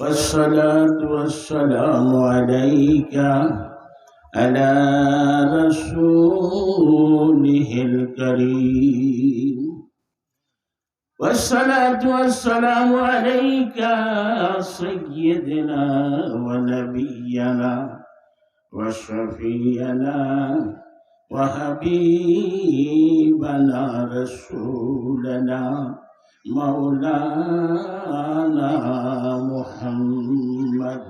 والصلاة والسلام عليك على رسوله الكريم. والصلاة والسلام عليك سيدنا ونبينا وشفينا وحبيبنا رسولنا. مولانا محمد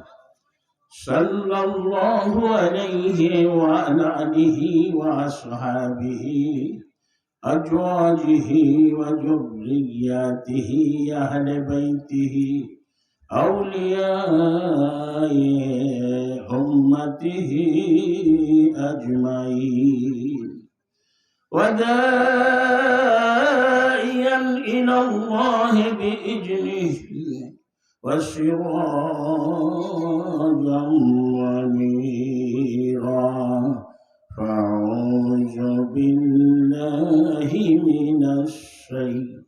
صلى الله عليه وعلى آله وأصحابه أزواجه وذرياته أهل بيته أولياء أمته أجمعين. ودائيا إلى الله بإذنه وسراجا منيرا فأعوذ بالله من الشيطان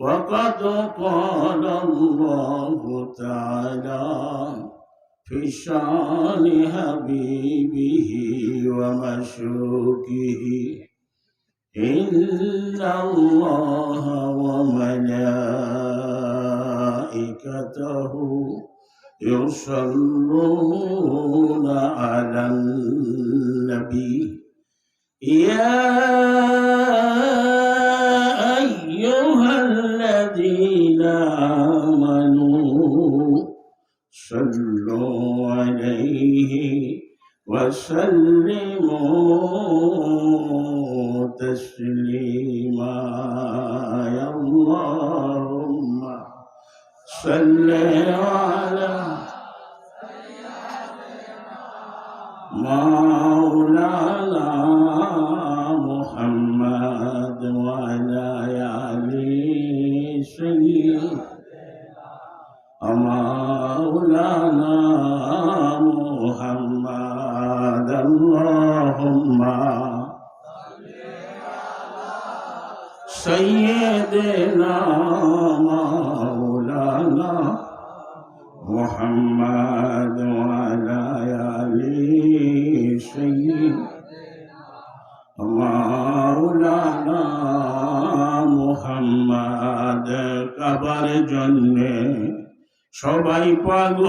وقد قال الله تعالى في شان حبيبه ومشوكه إن الله وملائكته يصلون على النبي يا أيها الذين آمنوا صلوا عليه وسلموا تسليما. يا اللهم صل على مولانا سيدنا مولانا محمد وعلى آل سيدنا مولانا মুহাম্মদ কাবার জন্যে সবাই পাগল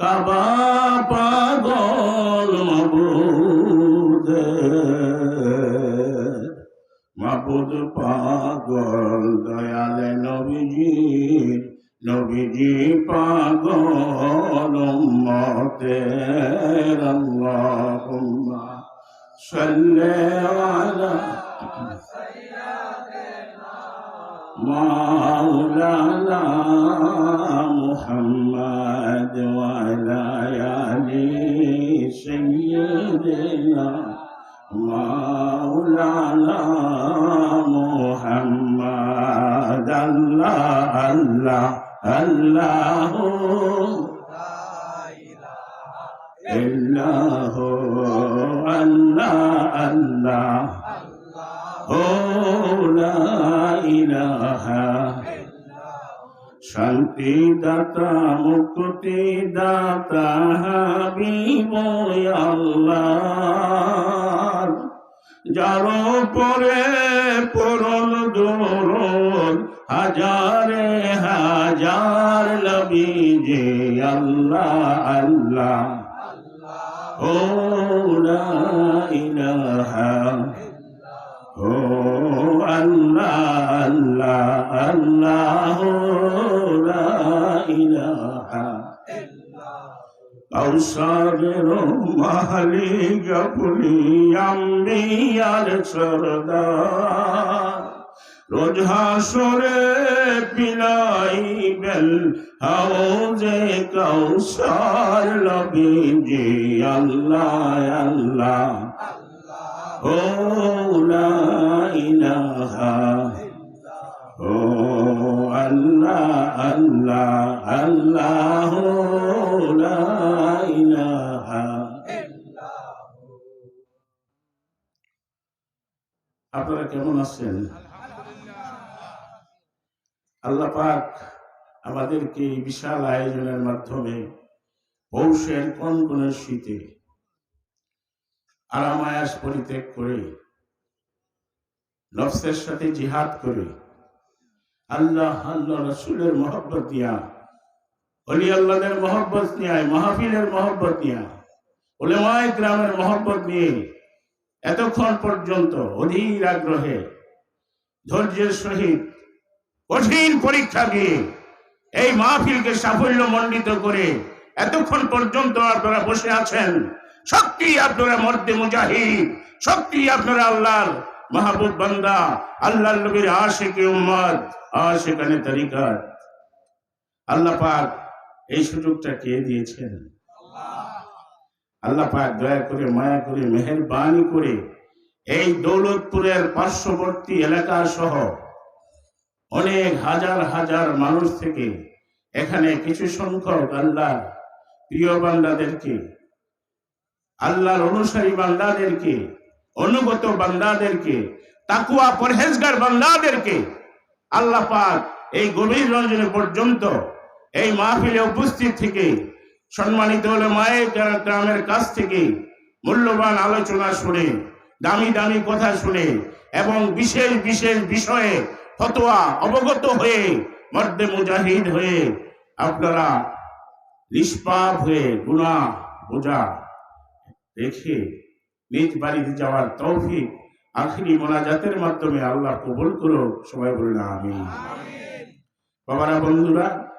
কাবা পাগল মাবুদ মাবুদ পাগল দয়ালে নবীজি নবীজি পাগল মতে আল্লাহুম্মা সাল্লি আলা সাইয়্যিদিনা শান্তি দাতা মুক্তি দাতা হাবিব আল্লাহ। যার পরে পরল দোরল হাজারে হাজার লবি যে আল্লাহ আল্লাহ। ও ইলাহা আল্লাহ আল্লাহ। লা ইলাহা কৌশলের মালিক আপনি আম্বিয়ার সরদার। রোজ হাসরে পিলাইবেন হাউজে কৌশল লবিজি আল্লাহ আল্লাহ। ও লা ইলাহা আল্লাহ আল্লাহ আপনারা কেমন আছেন? আল্লাহ পাক আমাদেরকে বিশাল আয়োজনের মাধ্যমে পৌষের কোন শীতে আরামায়াস পরিত্যাগ করে নফসের সাথে জিহাদ করে আল্লাহ আল্লাহ রসুলের মহব্বত দিয়া অলি আল্লাহের মহব্বত নিয়ে, মাহফিলের মহব্বত নিয়ে, ওলেমায় গ্রামের মহব্বত নিয়ে এতক্ষণ পর্যন্ত অধীর আগ্রহে ধৈর্যের সহিত কঠিন পরীক্ষা দিয়ে এই মাহফিলকে সাফল্য মণ্ডিত করে এতক্ষণ পর্যন্ত আপনারা বসে আছেন। শক্তি আপনারা মর্দে মুজাহিদ শক্তি আপনারা আল্লাহর মাহবুব বান্দা আল্লাহ নবীর আশেকে উম্মত আশেকানে তরিকাত আল্লাহ পাক এই সুযোগটা কে দিয়েছেন? আল্লাহ পাক দয়া করে, মায়া করে, মেহেরবানি করে এই দৌলতপুরের পার্শ্ববর্তী এলাকা সহ অনেক হাজার হাজার মানুষ থেকে এখানে কিছু সংখ্যক আল্লাহ প্রিয় বান্দাদেরকে, আল্লাহর অনুসারী বান্দাদেরকে অনুগত বান্দাদেরকে, তাকুয়া পরহেজগার বান্দাদেরকে আল্লাহ পাক এই গভীর রঞ্জনে পর্যন্ত এই মাহফিলে উপস্থিত থেকে সম্মানিত হলে মায়ের গ্রামের কাছ থেকে মূল্যবান আলোচনা শুনে, দামি দামি কথা শুনে এবং বিশেষ বিশেষ বিষয়ে ফতোয়া অবগত হয়ে মর্দে মুজাহিদ হয়ে আপনারা নিষ্পাপ হয়ে গুণা বোঝা রেখে নিজ বাড়িতে যাওয়ার তৌফিক আখিরি মোনাজাতের মাধ্যমে আল্লাহ কবুল করো সবাই বলুন আমি বাবারা, বন্ধুরা,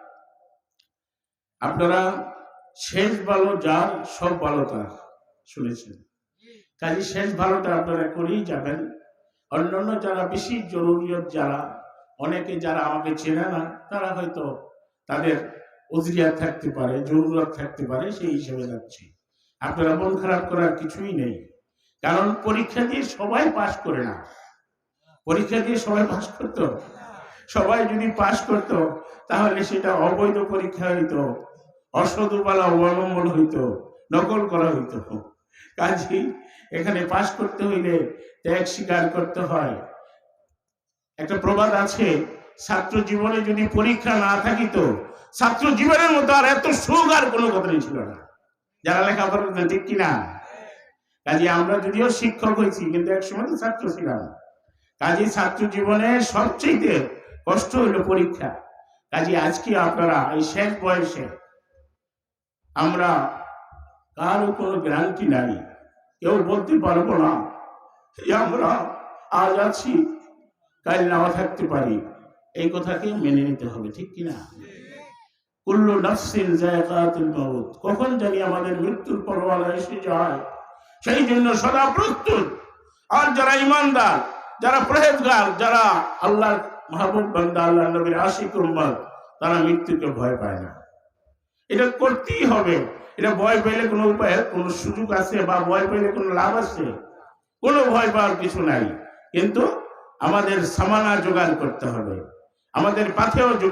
আপনারা শেষ ভালো যার, সব ভালো তার, শুনেছেন। কাজে শেষ ভালোটা আপনারা করেই যাবেন। অন্যান্য যারা বেশি জরুরিয়ত যারা, অনেকে যারা আমাকে চেনে না, তারা হয়তো তাদের উজরিয়া থাকতে পারে জরুরত থাকতে পারে, সেই হিসেবে যাচ্ছে। আপনারা মন খারাপ করার কিছুই নেই। কারণ পরীক্ষা দিয়ে সবাই পাশ করে না। পরীক্ষা দিয়ে সবাই পাশ করতো। সবাই যদি পাশ করতো, তাহলে সেটা অবৈধ পরীক্ষা হইতো অসদুপালা অবলম্বন হইতো, নকল করা হইতো। কাজেই এখানে পাশ করতে হইলে ত্যাগ স্বীকার করতে হয়। একটা প্রবাদ আছে, ছাত্র জীবনে যদি পরীক্ষা না থাকিত, ছাত্র জীবনের মতো আর এত সুখ আর কোনো কথা ছিল না। যারা লেখাপড়া ঠিক কিনা? কাজে আমরা যদিও শিক্ষক হয়েছি, কিন্তু একসময় তো ছাত্র ছিলাম। কাজে ছাত্র জীবনে সবচেয়ে কষ্ট হইল পরীক্ষা। কাজে আজকে আপনারা এই শেষ বয়সে আমরা কারও কোনো গ্যারান্টি নাই, কেউ বলতে পারব না। আমরা আজ আছি, কাল নাও থাকতে পারি। এই কথাকে মেনে নিতে হবে, ঠিক কিনা কুল্লু নাফসিন জায়গাতুল মাউত, কখন জানি আমাদের মৃত্যুর পরওয়ালা এসে যায়। সেই জন্য সদা প্রস্তুত। আর যারা ইমানদার যারা পরেজগার যারা আল্লাহর মাহবুব আল্লাহ নবীর আশিক উম্মত, তারা মৃত্যুকে ভয় পায় না। এটা করতেই হবে। এটা ভয় পেলে কোনো উপায়, কোনো সুযোগ আছে বা ভয় পেলে কোনো লাভ আছে? কোনো ভয় পাওয়ার কিছু নাই। কিন্তু আমাদের সামানা জোগাড় করতে হবে। আমাদের পাথেও